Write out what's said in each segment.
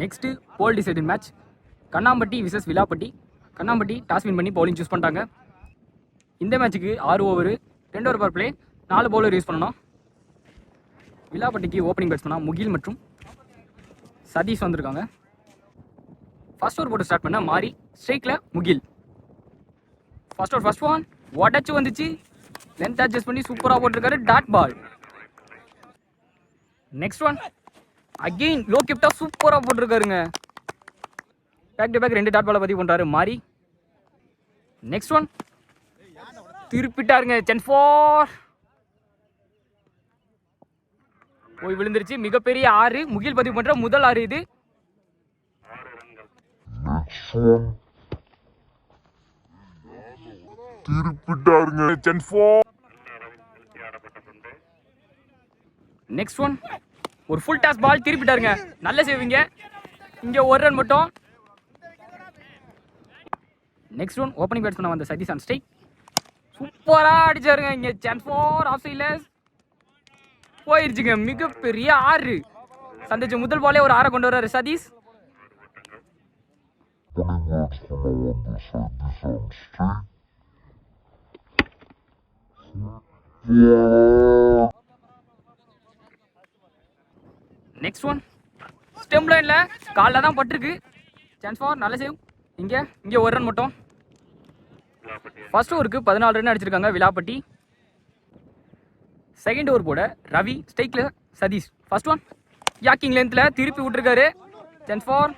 Next போல் டிசைடன் match Kannampatti versus Vilappatti Kannampatti toss win பண்ணி bowling choose பண்ணிட்டாங்க. இந்த மேட்ச்சுக்கு ஆறு ஓவர் ரெண்டு ஓவர் பர் பிளே நாலு பவுலர் யூஸ் பண்ணணும். விலாப்பட்டிக்கு ஓப்பனிங் பேட்ஸ்மனாக முகில் மற்றும் சதீஷ் வந்திருக்காங்க. ஃபர்ஸ்ட் ஓவர் போட்டு ஸ்டார்ட் பண்ண மாறி ஸ்ட்ரைக்கில் Mugil. First over first one உடச்சு வந்துச்சு. லென்த் அட்ஜஸ்ட் பண்ணி சூப்பராக போட்டிருக்காரு dot ball next one again low கிப்டா சூப்பராக போட்டிருக்காருங்க. பேக் டு பேக் ரெண்டு டாட் பாலை பதிவு பண்ணுறாரு மாறி. நெக்ஸ்ட் ஒன் திருப்பிட்டாருங்க சென் ஃபோர் போய் விழுந்துருச்சு. மிகப்பெரிய ஆறு. முகில் பதிவு பண்ற முதல் ஆறு இது. திருப்பிட்டாருங்க நெக்ஸ்ட் ஒன் ஒரு ஃபுல் டாஸ் பால் திருப்பிட்டாருங்க. நல்ல சேவிங்க இங்கே ஒரு ரன் மட்டும். நெக்ஸ்ட் ஒன் ஓப்பனிங் பேட்ஸ்மேன் வந்த சதீஷ் ஆன் ஸ்ட்ரைக் சூப்பராக அடிச்சாருங்க இங்கே. சான்ஸ் ஃபோர் ஆஃப் சைட்ல போயிருச்சுங்க. மிகப்பெரிய ஆறு. சந்திச்ச முதல் பாலே ஒரு ஆறை கொண்டு வர்றாரு சதீஷ். நெக்ஸ்ட் ஒன் ஸ்டெம் லைனில் காலில் தான் பட்டிருக்கு. சான்ஸ் ஃபார் நல்ல சேவ் இங்கே இங்கே ஒரு ரன் மட்டும். ஃபர்ஸ்ட் ஓவருக்கு பதினாலு ரன் அடிச்சிருக்காங்க விலாப்பட்டி. செகண்ட் ஓவர் போட ரவி ஸ்டைக்கில் சதீஷ். ஃபர்ஸ்ட் ஒன் யாக்கிங் லென்த்தில் திருப்பி விட்டுருக்காரு. சான்ஸ் ஃபார்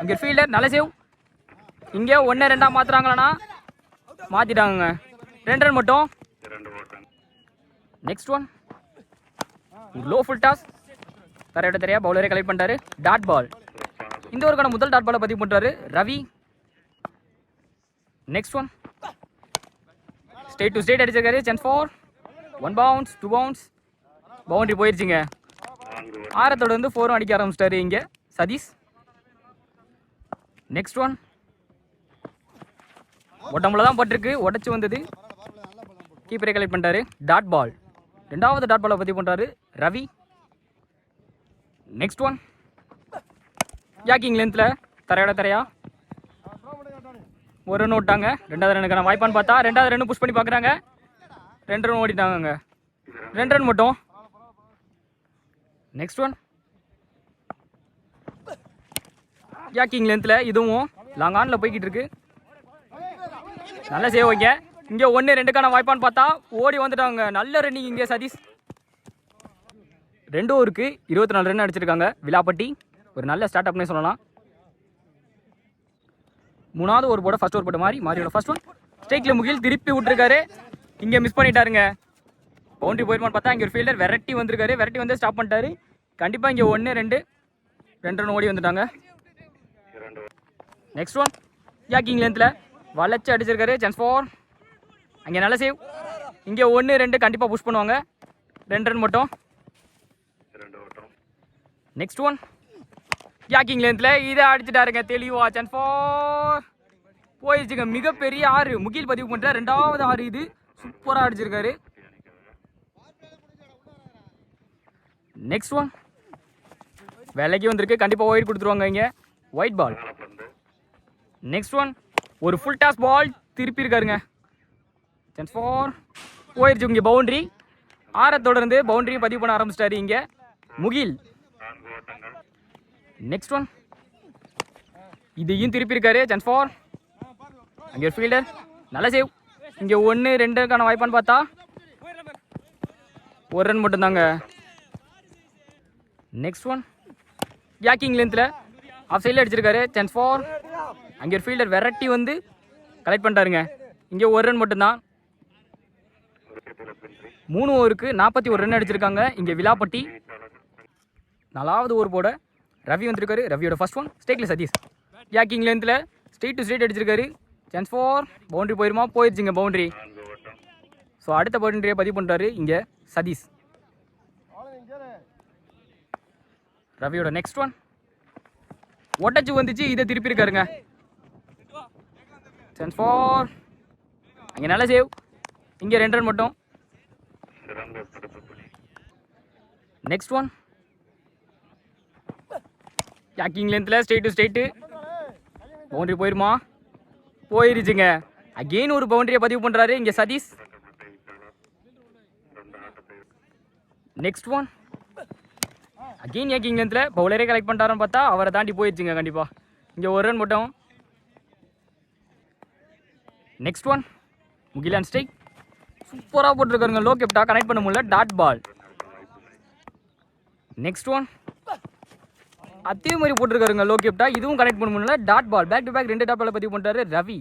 அங்கே ஃபீல்டர் நல்ல சேவ் இங்கே ஒன்று ரெண்டாக மாற்றுறாங்களாண்ணா மாற்றிட்டாங்க ரெண்டு ரன் மட்டும். Next one low full toss தரையோட தெரியா பவுலரே கலெக்ட் பண்ணிட்டாரு. டாட் பால் இந்த ஒருக்கான முதல் டாட் பாலை பதிவு பண்ணுறாரு Ravi. Next one straight to straight அடிச்சிருக்காரு. Chance for one bounce two bounce boundary போயிடுச்சுங்க ஆரத்தோட வந்து ஃபோரும் அடிக்க ஆரம்பிச்சிட்டாரு இங்கே. சதீஷ். நெக்ஸ்ட் ஒன் உடம்புல தான் பட்டிருக்கு. உடச்சி வந்தது. கீப்பரே கலெக்ட் பண்ணிட்டாரு. டாட் பால் ரெண்டாவது டாட் பாலை பதிவு பண்ணுறாரு ரவி. நெக்ஸ்ட் ஒன் யாக்கிங் லென்த்தில் தரையோட தரையா? ஒரு ரன் ஓட்டாங்க. ரெண்டாவது ரனுக்கான வாய்ப்பான்னு பார்த்தா ரெண்டாவது ரன்னு புஷ் பண்ணி பார்க்குறாங்க ரெண்டு ரன் ஓடிட்டாங்க ரெண்டு ரன் மட்டும். நெக்ஸ்ட் ஒன் யாக்கிங் லென்த்தில் இதுவும் லாங் ஆனில் போய்கிட்டு இருக்கு. நல்லா சேவ் வைங்க. இங்கே ஒன்று ரெண்டுக்கான வாய்ப்பான்னு பார்த்தா ஓடி வந்துட்டாங்க. நல்ல ரன்னிங் இங்கே சதீஷ். ரெண்டு ஓவருக்கு இருபத்தி நாலு ரன் அடிச்சிருக்காங்க. விலாப்பட்டி ஒரு நல்ல ஸ்டார்ட் அப்னே சொல்லலாம். மூணாவது ஒரு போட ஃபர்ஸ்ட் ஓவர் போட்ட மாதிரி மாரியோட ஃபர்ஸ்ட் ஒன் ஸ்ட்ரைக்கில் முகில் திருப்பி விட்டுருக்காரு. இங்கே மிஸ் பண்ணிட்டாருங்க. பவுண்டரி போயிருமான்னு பார்த்தா இங்கே ஒரு ஃபீல்டர் வெரைட்டி வந்திருக்காரு. வெரைட்டி வந்து ஸ்டாப் பண்ணிட்டாரு. கண்டிப்பாக இங்கே ஒன்று ரெண்டு ரெண்டு ரன் ஓடி வந்துட்டாங்க. நெக்ஸ்ட் ஒன் யாக்கிங் லென்த்தில் வளைச்சி அடிச்சிருக்காரு. சான்ஸ் ஃபோர் அங்கே நல்ல சேவ் இங்கே ஒன்று ரெண்டு கண்டிப்பாக புஷ் பண்ணுவாங்க. ரெண்டு ரன் மட்டும். நெக்ஸ்ட் ஒன் யாக்கிங் லென்த்தில் இதை அடிச்சிட்டாருங்க. தெளிவா சான்ஸ் ஃபோர் போயிடுச்சுங்க. மிகப்பெரிய ஆறு. முகில் பதிவு பண்ணுற ரெண்டாவது ஆறு இது. சூப்பராக அடிச்சிருக்காரு. நெக்ஸ்ட் ஒன் விலைக்கு வந்திருக்கு. கண்டிப்பாக ஒயிட் கொடுத்துருவாங்க இங்கே. ஒயிட் பால் நெக்ஸ்ட் ஒன் ஒரு ஃபுல் டாஸ் பால் திருப்பி இருக்காருங்க. சான்ஸ் ஃபார் போயிடுச்சு இங்கே பவுண்டரி ஆறை தொடர்ந்து பவுண்டரியை பதிவு பண்ண ஆரம்பிச்சிட்டாரு இங்கே. முகில். நெக்ஸ்ட் ஒன் இதையும் திருப்பி இருக்காரு சான்ஸ் ஃபார் அங்கே ஒரு ஃபீல்டர் நல்ல சேவ் இங்கே ஒன்று ரெண்டுக்கான வாய்ப்பான்னு பார்த்தா ஒரு ரன் மட்டும்தாங்க. நெக்ஸ்ட் ஒன் யாக்கிங் லென்த்தில் ஆஃப் சைடில் அடிச்சிருக்காரு சான்ஸ் ஃபார் அங்கே ஒரு ஃபீல்டர் வெரைட்டி வந்து கலெக்ட் பண்ணிட்டாருங்க. இங்கே ஒரு ரன் மட்டும்தான். மூணு ஓவருக்கு நாற்பத்தி ஒரு ரன் அடிச்சிருக்காங்க. இங்கே விலாப்பட்டி. நாலாவது ஓவர் போட ரவி வந்திருக்காரு. ரவியோட ஃபர்ஸ்ட் ஒன் ஸ்டேக்ல சதீஷ் யாக்கிங் லென்த்தில் ஸ்ட்ரெயிட் டு ஸ்ட்ரெயிட் அடிச்சிருக்காரு. சான்ஸ் ஃபார் பவுண்ட்ரி போயிருமா? போயிடுச்சுங்க பவுண்ட்ரி ஸோ அடுத்த பவுண்டரியை பதிவு பண்ணுறாரு இங்கே சதீஷ் ரவியோட நெக்ஸ்ட் ஒன் ஒட்டச்சு வந்துச்சு இதை திருப்பி இருக்காருங்க. சான்ஸ் ஃபார் அங்கே நல்ல சேவ் இங்கே ரெண்டு ரன் மட்டும். நெக்ஸ்ட் ஒன் ஸ்டாக்கிங் லென்த்தில் ஸ்ட்ரெயிட் டு ஸ்ட்ரெயிட்டு பவுண்ட்ரி போயிருமா? போயிருச்சுங்க. அகெயின் ஒரு பவுண்டரியை பதிவு பண்ணுறாரு இங்கே சதீஷ். நெக்ஸ்ட் ஒன் அகெயின் ஏக்கிங் லென்த்தில் பவுலரே கலெக்ட் பண்ணிட்டாருன்னு பார்த்தா அவரை தாண்டி போயிடுச்சுங்க கண்டிப்பாக இங்கே ஒரு ரன் மட்டும். நெக்ஸ்ட் ஒன் முகிலான் ஸ்ட்ரைக் சூப்பராக போட்டிருக்காருங்க. லோ கெப்டா கனெக்ட் பண்ண முடியல. டாட் பால் நெக்ஸ்ட் ஒன் அதே மாதிரி போட்டிருக்காருங்க லோ இதுவும் கனெக்ட் பண்ண முடியல. Dot ball back to back ரெண்டு டாட் பாலை பதிவு பண்ணுறாரு ரவி.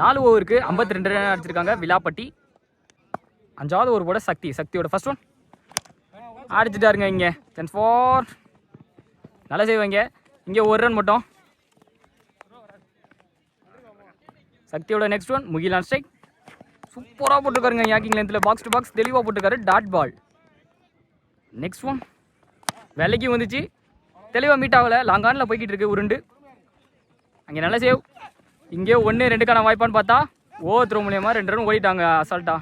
நாலு ஓவருக்கு ஐம்பத்தி ரெண்டு ரன் அடிச்சிருக்காங்க விலாப்பட்டி. அஞ்சாவது ஓவர் போட சக்தி சக்தியோட ஃபர்ஸ்ட் ஒன் அடிச்சிட்டாருங்க இங்கே. டென் ஃபோர் நல்லா செய்வாங்க. இங்கே ஒரு ரன் மட்டும். சக்தியோட நெக்ஸ்ட் ஒன் முகிலான் ஸ்ட்ரைக் சூப்பராக போட்டிருக்காருங்க யாக்கிங் லென்த்தில் பாக்ஸ் டு பாக்ஸ் தெளிவாக போட்டிருக்காரு. டாட் பால் நெக்ஸ்ட் ஒன் விலைக்கும் வந்துச்சு. தெளிவாக மீட் ஆகலை. லாங்கானில் போய்கிட்டு இருக்கு உருண்டு. அங்கே நல்லா சேவ். இங்கே ஒன்று ரெண்டுக்கான வாய்ப்பான்னு பார்த்தா ஓ த்ரோ மூலியமாக ரெண்டு ரன் ஓடிட்டாங்க அசால்ட்டா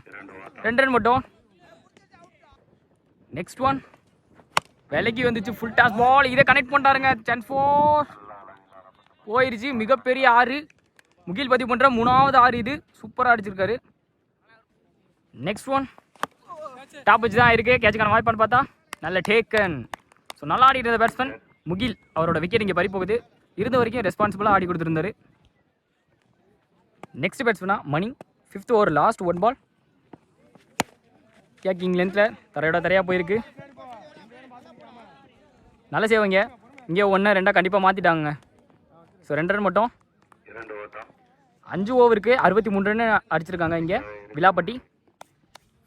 ரெண்டு ரன் மட்டும். நெக்ஸ்ட் ஒன் விலைக்கு வந்துச்சு ஃபுல் டாஸ் பால் இதை கனெக்ட் பண்ணிட்டாருங்க. சன் ஃபோர் போயிருச்சு. மிகப்பெரிய ஆறு. முகில் பதிவு பண்ணுற மூணாவது ஆறு இது. சூப்பராக அடிச்சிருக்காரு. நெக்ஸ்ட் ஒன் டாப் வச்சு தான் இருக்குது கேட்சுக்கான வாய்ப்பான்னு பார்த்தா நல்ல டேக்கன் ஸோ நல்லா ஆடிட்டு இருந்த பேட்ஸ்மேன் முகில் அவரோட விக்கெட் இங்கே பறி போகுது இருந்த வரைக்கும் ரெஸ்பான்சிபிளாக ஆடி கொடுத்துருந்தாரு. Next பேட்ஸ்மேனா Mani. Fifth over last one ball caking லென்த்தில் தரையோட தரையாக போயிருக்கு. நல்ல சேவைங்க இங்கே. ஒன்று ரெண்டாக கண்டிப்பாக மாற்றிட்டாங்க ஸோ ரெண்டு ரன் மட்டும். அஞ்சு ஓவருக்கு அறுபத்தி மூணு ரன் அடிச்சிருக்காங்க இங்கே. விலாப்பட்டி.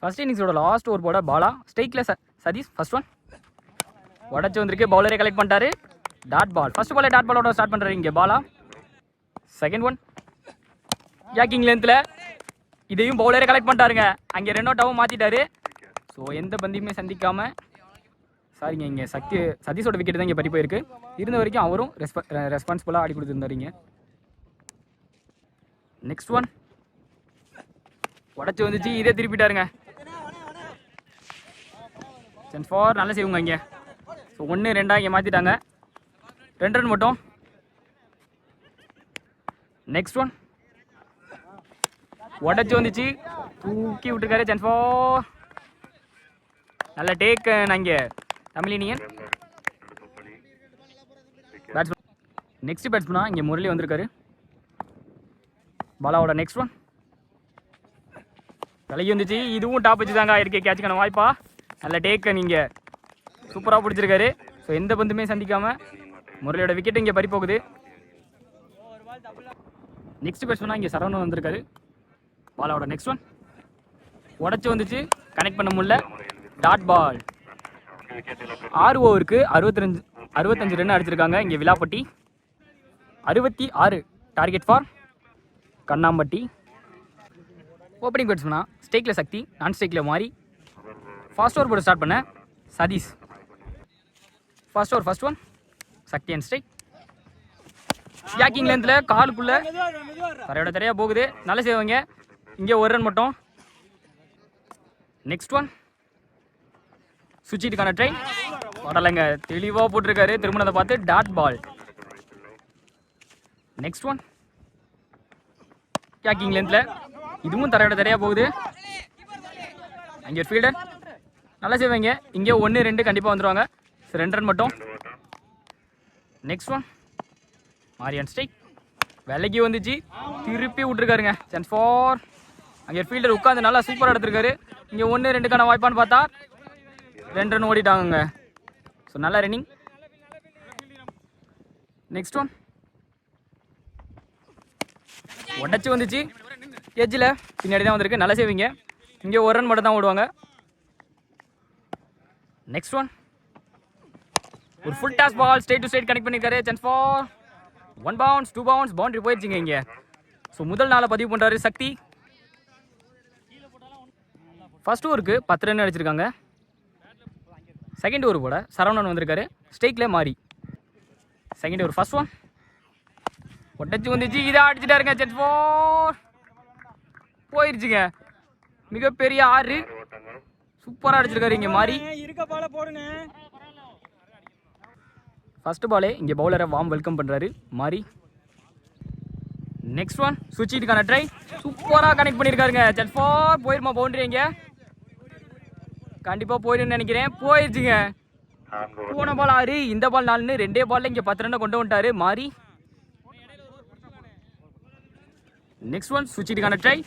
ஃபர்ஸ்ட் இன்னிங்ஸோட லாஸ்ட் ஓவர் போட பாலா. ஸ்ட்ரைக்கில் ச சதீஷ் ஃபர்ஸ்ட் ஒன் உடச்சி வந்திருக்கு. பவுலரே கலெக்ட் பண்ணிட்டாரு. டாட் பால் ஃபர்ஸ்ட் பாலே டாட் பாலோட ஸ்டார்ட் பண்ணுறாரு இங்கே பாலா செகண்ட் ஒன் ஜாக்கிங் லென்த்தில் இதையும் பவுலரே கலெக்ட் பண்ணிட்டாருங்க. அங்கே ரெண்டோ டவும் மாற்றிட்டாரு ஸோ எந்த பந்தியுமே சந்திக்காமல் சாரிங்க இங்கே சக்தி சதீஷோட விக்கெட் தான் இங்கே பறி போயிருக்கு. இருந்த வரைக்கும் அவரும் ரெஸ்ப ரெஸ்பான்சிபிளாக ஆடி கொடுத்துருந்தாருங்க. நெக்ஸ்ட் ஒன் உடச்சி வந்துச்சு. இதே திருப்பிட்டாருங்க. சென்ஸ் ஃபார் நல்ல செய்வோங்க இங்கே. ஸோ ஒன்று ரெண்டாக இங்கே மாற்றிட்டாங்க ரெண்டு ரன் மட்டும். நெக்ஸ்ட் ஒன் உடச்சி வந்துச்சு. தூக்கி விட்டுருக்காரு சான்ஸ் ஃபார் நல்ல டேக் இங்கே. தமிழினியன் பேட்ஸ்மேன் நெக்ஸ்ட் பேட்ஸ்மனா இங்கே முரளி வந்திருக்காரு. பாலாவோட நெக்ஸ்ட் ஒன் விலகி வந்துச்சு. இதுவும் டாப் வச்சு தாங்க இருக்கு கேட்சுக்கான வாய்ப்பா. நல்ல டேக்கை நீங்கள் சூப்பராக பிடிச்சிருக்காரு. ஸோ எந்த பந்துமே சந்திக்காமல் முரளியோட விக்கெட் இங்கே பறி போகுது. நெக்ஸ்ட் பேட்ஸ்மனாக இங்கே சரவணன் வந்திருக்காரு. பாலாவோட நெக்ஸ்ட் ஒன் உடச்சி வந்துச்சு. கனெக்ட் பண்ண முடியல. டாட் பால் ஆறு ஓவருக்கு அறுபத்தஞ்சு அறுபத்தஞ்சு ரன் அடிச்சிருக்காங்க இங்கே விலாப்பட்டி. அறுபத்தி ஆறு டார்கெட் ஃபார் கண்ணாம்பட்டி. ஓப்பனிங் பேட்ஸ்மனா ஸ்டேக்கில் சக்தி நான் ஸ்டேக்கில் மாறி. ஃபாஸ்ட் ஓவர் போட ஸ்டார்ட் பண்ண Sathish. First over first one Sakthi and strike stacking லென்த்தில் காலுக்குள்ளே தரையோட தரையாக போகுது. நல்ல செய்வாங்க. இங்கே ஒரு ரன் மட்டும். நெக்ஸ்ட் ஒன் சுவிட்சிட்டுக்கான ட்ரெயின் படலைங்க தெளிவாக போட்டிருக்காரு. திருமணத்தை பார்த்து டாட் பால் நெக்ஸ்ட் ஒன் கேக்கிங் லென்த்தில் இதுவும் தரையோட தரையாக போகுது. அங்கே ஒரு ஃபீல்டர் நல்லா செய்வாங்க. இங்கே ஒன்று ரெண்டு கண்டிப்பாக வந்துடுவாங்க சரி ரெண்டு ரன் மட்டும். நெக்ஸ்ட் ஒன் மாரியன் ஸ்டைக் விலைக்கு வந்துச்சு. திருப்பி விட்ருக்காருங்க சான்ஸ் ஃபார் அங்கே ஃபீல்டர் உட்காந்து நல்லா சூப்பராக எடுத்திருக்காரு. இங்கே ஒன்று ரெண்டுக்கான வாய்ப்பான்னு பார்த்தா ரெண்டு ரன் ஓடிட்டாங்க ஸோ நல்லா ரன்னிங் நெக்ஸ்ட் ஒன் உடச்சி வந்துச்சு. எஜ்ஜில் பின்னாடி தான் வந்திருக்கு. நல்லா செய்வீங்க இங்கே ஒரு ரன் மட்டும் தான் ஓடுவாங்க. நெக்ஸ்ட் ஒன் ஒரு full toss ball straight to straight connect பண்ணியிருக்காரு. Chance for one bounce two bounce boundary போயிடுச்சுங்க இங்கே. ஸோ முதல் நாளை பதிவு பண்ணுறாரு சக்தி. ஃபர்ஸ்ட் ஓவருக்கு பத்து ரன் அடிச்சிருக்காங்க. செகண்ட் ஓவர் போட சரவணன் வந்திருக்காரு. ஸ்டேக்கில் மாறி. செகண்ட் ஓவர் ஃபர்ஸ்ட் ஒன் ஒட்டச்சு வந்துச்சு இதை அடிச்சுட்டாருங்க செட் ஃபோர் போயிருச்சுங்க. மிகப்பெரிய ஆறு. சூப்பராக அடிச்சிருக்காரு இங்கே மாறி. இருக்க பால போடுங்க. ஃபர்ஸ்ட் பாலே இங்கே பவுலரை வாம் வெல்கம் பண்ணுறாரு மாறி. நெக்ஸ்ட் ஒன் சுவிட்சுக்கான ட்ரை சூப்பராக கனெக்ட் பண்ணியிருக்காருங்க செட் ஃபார் போயிருமா பவுண்டரி இங்கே? கண்டிப்பாக போயிடுன்னு நினைக்கிறேன். போயிடுச்சுங்க. போன பால் ஆறு இந்த பால் நாலுன்னு ரெண்டே பாலில் இங்கே பத்து ரன்னை கொண்டு வந்துட்டாரு. மாறி. நெக்ஸ்ட் ஒன் சுவிட்சுக்கான ட்ரை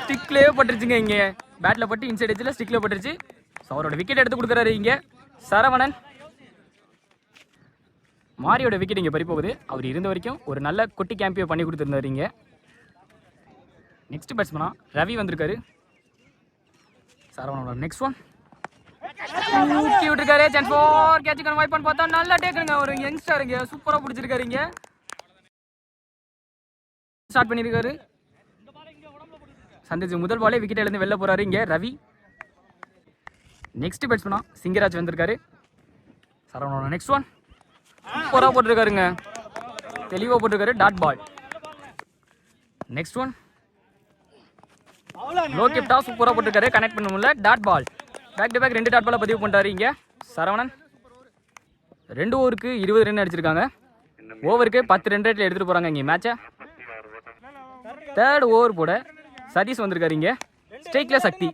ஸ்டிக்லேயே பட்டுருச்சுங்க இங்கே. பேட்டில் பட்டு இன்சைட் எஜ்ஜில் ஸ்டிக்கில் பட்டுருச்சு. ஸோ அவரோட விக்கெட் எடுத்து கொடுக்குறாரு இங்கே. சரவணன். மாரியோட விக்கெட் இங்கே பறிப்போகுது. அவர் இருந்த வரைக்கும் ஒரு நல்ல குட்டி கேம்பியோ பண்ணி கொடுத்துருந்தாரு இங்கே. நெக்ஸ்ட் பேட்ஸ்மனா ரவி வந்திருக்காரு. சரவணனோட நெக்ஸ்ட் ஒன் ஊக்கி விட்டுருக்காரு சான்ஸ் ஃபோர் கேட்சுக்கான வாய்ப்பான்னு பார்த்தா நல்லா டேக்குங்க ஒரு யங்ஸ்டருங்க சூப்பராக பிடிச்சிருக்காரு இங்கே. ஸ்டார்ட் பண்ணியிருக்காரு சந்திச்சு முதல் பாலே விக்கெட் இழந்து வெளில போகிறாரு இங்கே ரவி. நெக்ஸ்ட் பேட்ஸ்மனா சிங்கராஜ் வந்திருக்காரு. சரவணோட நெக்ஸ்ட் ஒன் சூப்பராக போட்டிருக்காருங்க. தெளிவாக போட்டிருக்காரு dot ball next one low கிப்டா சூப்பராக போட்டிருக்காரு கனெக்ட் பண்ண முடியல dot ball back to back ரெண்டு டாட் பாலை பதிவு பண்ணிட்டாரு இங்கே. சரவணன். ரெண்டு ஓவருக்கு இருபது ரன் அடிச்சிருக்காங்க. ஓவருக்கு பத்து ரன் ரேட்டில் எடுத்துகிட்டு போகிறாங்க இங்கே மேட்சை தேர்ட் ஓவர் போட சதீஷ் வந்திருக்காரு இங்கே. ஸ்ட்ரைக்ல சக்தி.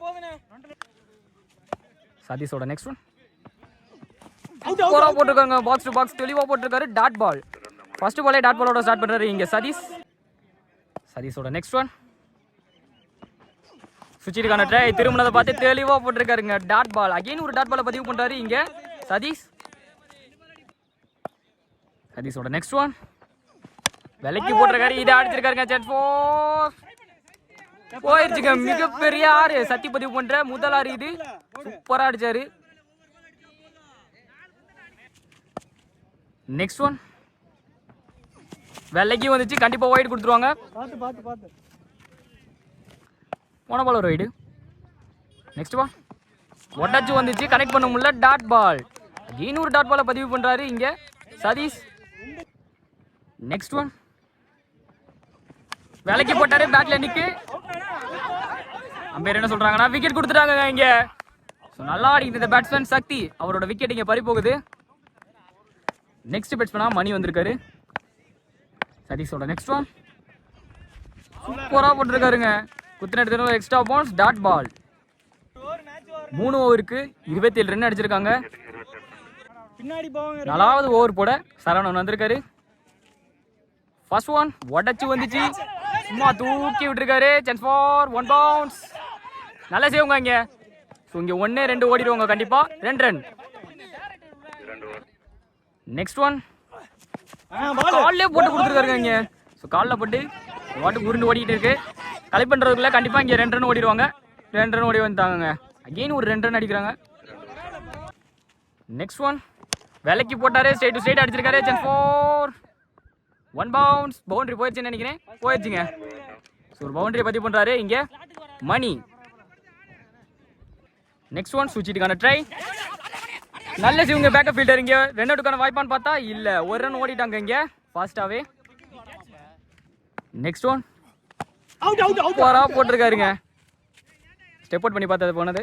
சதீஷோட நெக்ஸ்ட் ஒன் சூப்பரா போட்டிருக்காங்க. பாக்ஸ் டு பாக்ஸ் தெளிவா போட்டிருக்காரு. டாட் பால் ஃபர்ஸ்ட் பாலே டாட் பாலோட ஸ்டார்ட் பண்றாரு இங்க சதீஷ். சதீஷோட நெக்ஸ்ட் ஒன் சுச்சிருக்கான ட்ரை திருமணத்தை பார்த்து தெளிவா போட்டிருக்காருங்க. டாட் பால் அகைன் ஒரு டாட் பாலை பதிவு பண்றாரு இங்க சதீஷ். சதீஷோட நெக்ஸ்ட் ஒன் விலைக்கு போட்டிருக்காரு. இதை அடிச்சிருக்காருங்க. Set four போயிருச்சுங்க. மிகப்பெரிய ஆறு. சத்தி பதிவு பண்ற முதல் ஆறு இது. சூப்பரா அடிச்சாரு. நெக்ஸ்ட் ஒன் வெள்ளைக்கு வந்துச்சு. கண்டிப்பா ஒயிட் கொடுத்துருவாங்க. பார்த்து பார்த்து பார்த்து. போன பால் ஒரு ஒயிடு நெக்ஸ்ட் பால் ஒட்டாச்சு வந்துச்சு. கனெக்ட் பண்ண முடியல. டாட் பால் இன்னொரு டாட் பாலை பதிவு பண்றாரு இங்க. சதீஷ். நெக்ஸ்ட் ஒன் விலைக்கு போட்டாரு. பேட்ல நிக்கு. அம்பேர் என்ன சொல்றாங்கன்னா விக்கெட் கொடுத்துட்டாங்க இங்க. நல்லா ஆடிக்கிட்டு இந்த பேட்ஸ்மேன் சக்தி அவரோட விக்கெட் இங்க பறி போகுது நெக்ஸ்ட் பேட்ஸ்மேனா மணி வந்திருக்காரு. சதீஷோட நெக்ஸ்ட் ஒன் சூப்பரா போட்டிருக்காருங்க. குத்தின எடுத்து எக்ஸ்ட்ரா பவுன்ஸ் டாட் பால் மூணு ஓவருக்கு இருபத்தி ஏழு ரன் அடிச்சிருக்காங்க. பின்னாடி போவாங்க நாலாவது ஓவர் போட சரவணன் வந்திருக்காரு. ஃபர்ஸ்ட் ஒன் உடச்சு வந்துச்சு. சும்மா தூக்கி விட்டுருக்காரு. சான்ஸ் ஃபார் ஒன் பவுன்ஸ் நல்லா செய்வாங்க இங்க. ஸோ இங்க ஒன்று ரெண்டு ஓடிடுவாங்க கண்டிப்பா. ரெண்டு ரன் நெக்ஸ்ட் ஒன் கால்லே போட்டு கொடுத்துருக்காருங்க இங்க. ஸோ காலில் போட்டு வாட்டுக்கு உருண்டு ஓடிக்கிட்டு இருக்கு. கலெக்ட் பண்ணுறதுக்குள்ள கண்டிப்பாக இங்கே ரெண்டு ரன் ஓடிடுவாங்க. ரெண்டு ரன் ஓடி வந்துட்டாங்க அகெயின் ஒரு ரெண்டு ரன் அடிக்கிறாங்க. நெக்ஸ்ட் ஒன் விலைக்கு போட்டாரு. ஸ்ட்ரைட் டு ஸ்ட்ரைட் அடிச்சிருக்காரு. சென் ஃபோர் ஒன் பவுன்ஸ் பவுண்டரி போயிடுச்சுன்னு நினைக்கிறேன். போயிடுச்சுங்க. ஸோ ஒரு பவுண்டரி பதிவு பண்ணுறாரு இங்கே மணி. நெக்ஸ்ட் ஒன் சுவிட்சுக்கான ட்ரை நல்ல சிவங்க பேக்கப் ஃபீல்டர் இங்கே. ரன் அவுட்டுக்கான வாய்ப்பான்னு பார்த்தா இல்லை. ஒரு ரன் ஓடிட்டாங்க இங்கே. ஃபாஸ்ட்டாகவே நெக்ஸ்ட் ஒன் சூப்பராக போட்டிருக்காருங்க. ஸ்டெப் அவுட் பண்ணி பார்த்தது போனது.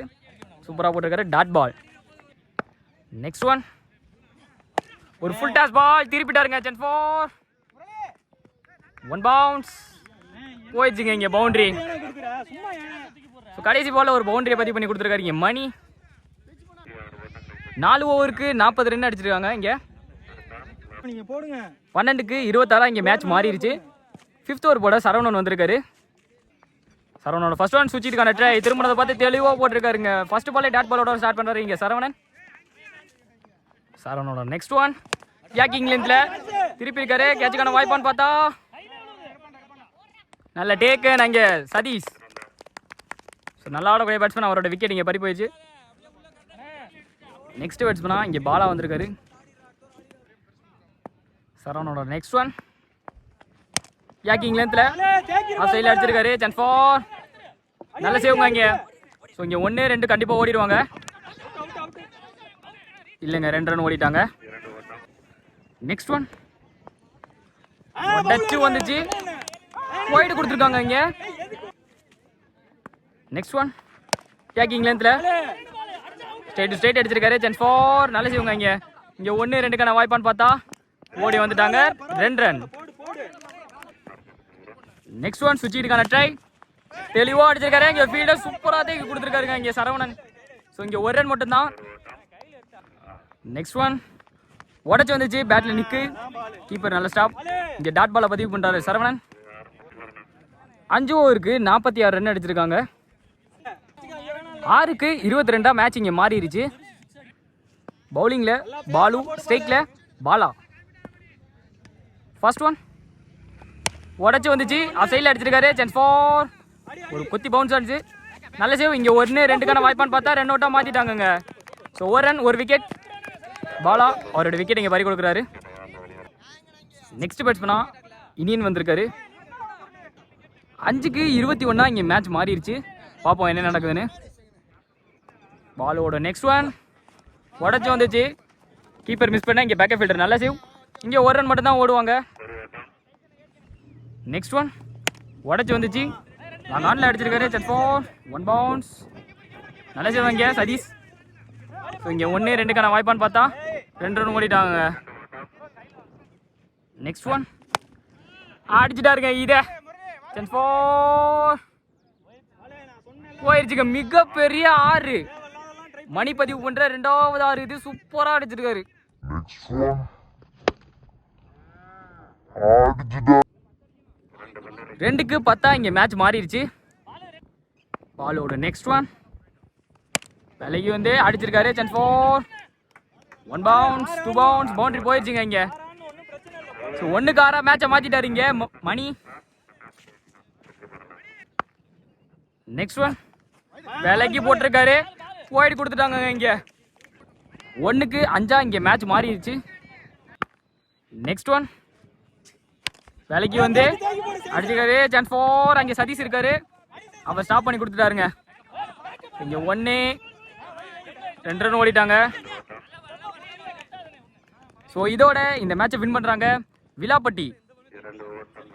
சூப்பராக போட்டிருக்காரு. டாட் பால் நெக்ஸ்ட் ஒன் ஒரு ஃபுல் டாஸ் பால் திருப்பிட்டாருங்க சென் ஃபோர் ஒன் பவுன்ஸ் போயிடுச்சுங்க இங்கே பவுண்டரி கடைசி பால்ல ஒரு பவுண்டரியை பதிவு பண்ணி கொடுத்துருக்காரு இங்கே மணி நாலு ஓவருக்கு நாற்பது ரன் அடிச்சிருக்காங்க இங்கே. பன்னெண்டுக்கு இருபத்தாறா இங்கே மேட்ச் மாறிடுச்சு. ஃபிஃப்த் ஓவர் போட சரவணன் வந்திருக்காரு. சரவணனோட ஃபர்ஸ்ட் ஒன் சுவிட்சுக்கான ட்ரை திருமணத்தை பார்த்து தெளிவாக போட்டிருக்காருங்க. ஃபர்ஸ்ட் பாலே டாட் பாலோட ஸ்டார்ட் பண்ணுறாரு இங்கே சரவணன். சரவணனோட நெக்ஸ்ட் ஒன் யாக்கிங் லென்த்தில் திருப்பி இருக்காரு. கேட்சுக்கான வாய்ப்பான்னு பார்த்தா. நல்ல டேக்கு நாங்க சதீஷ். ஸோ நல்லா ஆடக்கூடிய பேட்ஸ்மேன் அவரோட விக்கெட் இங்கே பறி போயிடுச்சு. நெக்ஸ்ட் பேட்ஸ்மேனா இங்கே பாலா வந்திருக்காரு. சரவணோட நெக்ஸ்ட் ஒன் யாக்கிங் லென்த்தில் சைடில் அடிச்சிருக்காரு சான்ஸ் ஃபார் நல்ல சேவுங்க இங்கே. ஸோ இங்கே ஒன்று ரெண்டு கண்டிப்பாக ஓடிடுவாங்க. இல்லைங்க ரெண்டு ரன் ஓடிட்டாங்க. நெக்ஸ்ட் ஒன் டச்சு வந்துச்சு. ஒயிட் கொடுத்துருக்காங்க இங்கே. நெக்ஸ்ட் ஒன் யாக்கிங் லென்த்தில் ஸ்ட்ரைட் ஸ்ட்ரைட் அடிச்சிருக்காரு. சான்ஸ் ஃபோர் நல்ல செய்வாங்க இங்கே. இங்கே ஒன்று ரெண்டுக்கான வாய்ப்பான்னு பார்த்தா ஓடி வந்துட்டாங்க. ரெண்டு ரன் நெக்ஸ்ட் ஒன் சுச்சிட்டுக்கான ட்ரை தெளிவாக அடிச்சிருக்காரு. இங்கே ஃபீல்டர் சூப்பராக தேக்கி கொடுத்துருக்காருங்க இங்கே சரவணன். ஸோ இங்கே ஒரு ரன் மட்டும்தான். நெக்ஸ்ட் ஒன் உடச்சி வந்துச்சு. பேட்டில் நிற்கு கீப்பர் நல்ல ஸ்டாப் இங்கே டாட் பாலை பதிவு பண்ணுறாரு சரவணன். அஞ்சு ஓவருக்கு நாற்பத்தி ஆறு ரன் அடிச்சிருக்காங்க. ஆறுக்கு இருபத்தி ரெண்டா மேட்ச் இங்கே மாறிடுச்சு பவுலிங்கில் பாலு ஸ்ட்ரைக்ல பாலா. ஃபர்ஸ்ட் ஒன் உடச்சி வந்துச்சு. ஆஃப் சைடில் அடிச்சிருக்காரு. சென்ஸ் ஃபார் ஒரு குத்தி பவுன்ஸ் ஆனிச்சு நல்ல சேவ் இங்கே ஒன்று ரெண்டுக்கான வாய்ப்பான்னு பார்த்தா ரெண்டு அவுட்டாக மாற்றிட்டாங்கங்க ஸோ ஒரு ரன் ஒரு விக்கெட் பாலா அவரோட விக்கெட் இங்கே பறி கொடுக்குறாரு. நெக்ஸ்ட் பேட்ஸ்மனா இனியன் வந்திருக்காரு. அஞ்சுக்கு இருபத்தி ஒன்றா இங்கே மேட்ச் மாறிடுச்சு பார்ப்போம் என்ன நடக்குதுன்னு. பாலோட நெக்ஸ்ட் ஒன் உடச்சி வந்துச்சு. கீப்பர் மிஸ் பண்ண இங்கே பேக்கப் ஃபீல்டர் நல்ல சேவ் இங்கே ஒரு ரன் மட்டும்தான் ஓடுவாங்க. நெக்ஸ்ட் ஒன் உடச்சி வந்துச்சு. நாங்கள் ஆனில் அடிச்சிருக்காரு. செட் ஃபோர் ஒன் பவுன்ஸ் நல்ல செய்வாங்க சதீஷ். ஸோ இங்கே ஒன்று ரெண்டுக்கான வாய்ப்பான்னு பார்த்தா ரெண்டு ரன் ஓடிட்டாங்க. நெக்ஸ்ட் ஒன் அடிச்சிட்டாருங்க இதை. செட் ஃபோர் போயிருச்சுங்க மிகப்பெரிய ஆறு. மணி பதிவு பண்ற ரெண்டாவது ஆறு இது சூப்பரா அடிச்சிருக்காரு. ரெண்டுக்கு பத்தா இங்க மேட்ச் மாறிடுச்சு. பாலோட நெக்ஸ்ட் ஒன் விலகி வந்து அடிச்சிருக்காரு chance four one bounce two bounce boundary போயிடுச்சுங்க இங்க. ஸோ ஒன்றுக்கு ஆறா மேட்சை மாத்திட்டாரு இங்க மணி. நெக்ஸ்ட் ஒன் விலைக்கு போட்டிருக்காரு. போயிட்டு கொடுத்துட்டாங்க இங்கே. ஒன்றுக்கு அஞ்சா இங்கே மேட்ச் மாறிடுச்சு. நெக்ஸ்ட் ஒன் வேலைக்கு வந்து அடிச்சுக்காரு. சான்ஸ் ஃபோர் அங்கே சதீஷ் இருக்காரு. அவர் ஸ்டாப் பண்ணி கொடுத்துட்டாருங்க. இங்கே ஒன்று ரெண்டு ரன் ஓடிட்டாங்க. ஸோ இதோட இந்த மேட்சை வின் பண்ணுறாங்க விலாப்பட்டி.